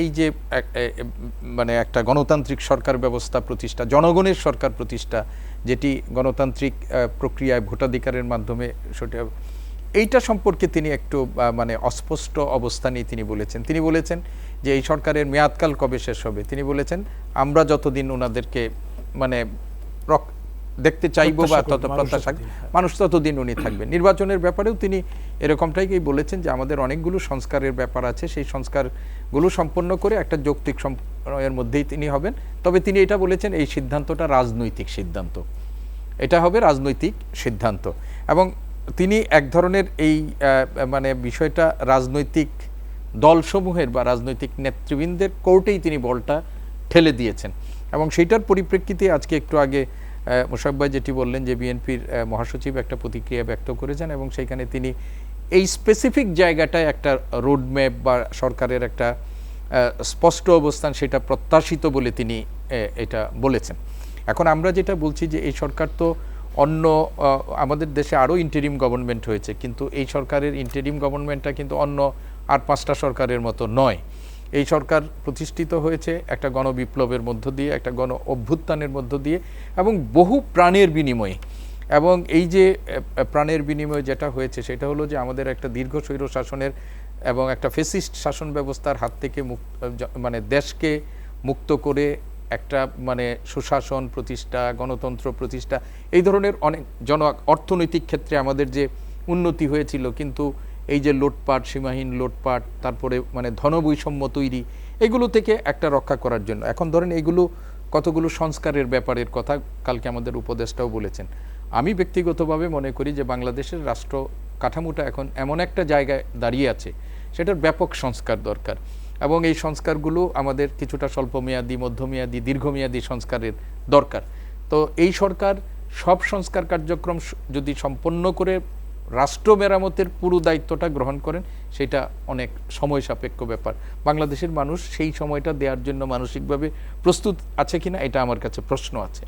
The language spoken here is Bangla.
এই যে মানে একটা গণতান্ত্রিক সরকার ব্যবস্থা প্রতিষ্ঠা, জনগণের সরকার প্রতিষ্ঠা, যেটি গণতান্ত্রিক প্রক্রিয়ায় ভোটাধিকারের মাধ্যমে সেটা, এইটা সম্পর্কে তিনি একটু মানে অস্পষ্ট অবস্থানেই তিনি বলেছেন। তিনি বলেছেন যে এই সরকারের মেয়াদকাল কবে শেষ হবে? তিনি বলেছেন, আমরা যতদিন ওনাদেরকে মানে দেখতে চাইব বা তত প্রত্যাশা। মানুষ ততদিন উনি থাকবেন। নির্বাচনের ব্যাপারেও তিনি এরকমটাই বলেছেন যে আমাদের অনেকগুলো সংস্কারের ব্যাপার আছে সেই সংস্কারগুলো সম্পন্ন করে একটা যৌক্তিক সময়ের মধ্যেই তিনি হবেন। তবে তিনি এটা বলেছেন এই সিদ্ধান্তটা রাজনৈতিক সিদ্ধান্ত। এটা হবে রাজনৈতিক সিদ্ধান্ত। এবং তিনি এক ধরনের এই মানে বিষয়টা রাজনৈতিক দলসমূহের বা রাজনৈতিক নেতৃবৃন্দের কোর্টেই তিনি বলটা ঠেলে দিয়েছেন। এবং সেইটার পরিপ্রেক্ষিতে আজকে একটু আগে ভাই যেটি বললেন যে বিএনপির মহাসচিব একটা প্রতিক্রিয়া ব্যক্ত করেছেন এবং সেইখানে তিনি এই স্পেসিফিক জায়গাটায় একটা রোডম্যাপ বা সরকারের একটা স্পষ্ট অবস্থান সেটা প্রত্যাশিত বলে তিনি এটা বলেছেন। এখন আমরা যেটা বলছি যে এই সরকার তো অন্য আমাদের দেশে আরও ইন্টারিম গভর্নমেন্ট হয়েছে, কিন্তু এই সরকারের ইন্টেরিম গভর্নমেন্টটা কিন্তু অন্য আর পাঁচটা সরকারের মতো নয়। এই সরকার প্রতিষ্ঠিত হয়েছে একটা গণবিপ্লবের মধ্য দিয়ে, একটা গণ অভ্যুত্থানের মধ্য দিয়ে এবং বহু প্রাণের বিনিময়ে। এবং এই যে প্রাণের বিনিময়ে যেটা হয়েছে সেটা হলো যে আমাদের একটা দীর্ঘ স্বৈর শাসনের এবং একটা ফেসিস্ট শাসন ব্যবস্থার হাত থেকে মুক্ত মানে দেশকে মুক্ত করে একটা মানে সুশাসন প্রতিষ্ঠা, গণতন্ত্র প্রতিষ্ঠা, এই ধরনের অনেক জন অর্থনৈতিক ক্ষেত্রে আমাদের যে উন্নতি হয়েছিল, কিন্তু এই যে লোটপাট, সীমাহীন লোটপাট, তারপরে মানে ধনবৈষম্য তৈরি, এগুলো থেকে একটা রক্ষা করার জন্য। এখন ধরেন এগুলো কতগুলো সংস্কারের ব্যাপারের কথা কালকে আমাদের উপদেষ্টাও বলেছেন। আমি ব্যক্তিগতভাবে মনে করি যে বাংলাদেশের রাষ্ট্র কাঠামোটা এখন এমন একটা জায়গায় দাঁড়িয়ে আছে, সেটার ব্যাপক সংস্কার দরকার। এবং এই সংস্কারগুলো আমাদের কিছুটা স্বল্পমেয়াদী, মধ্যমেয়াদী, দীর্ঘমেয়াদী সংস্কারের দরকার। তো এই সরকার সব সংস্কার কার্যক্রম যদি সম্পন্ন করে রাষ্ট্র মেরামতের পুরো দায়িত্বটা গ্রহণ করেন, সেটা অনেক সময় সাপেক্ষ ব্যাপার। বাংলাদেশের মানুষ সেই সময়টা দেওয়ার জন্য মানসিকভাবে প্রস্তুত আছে কিনা, এটা আমার কাছে প্রশ্ন আছে।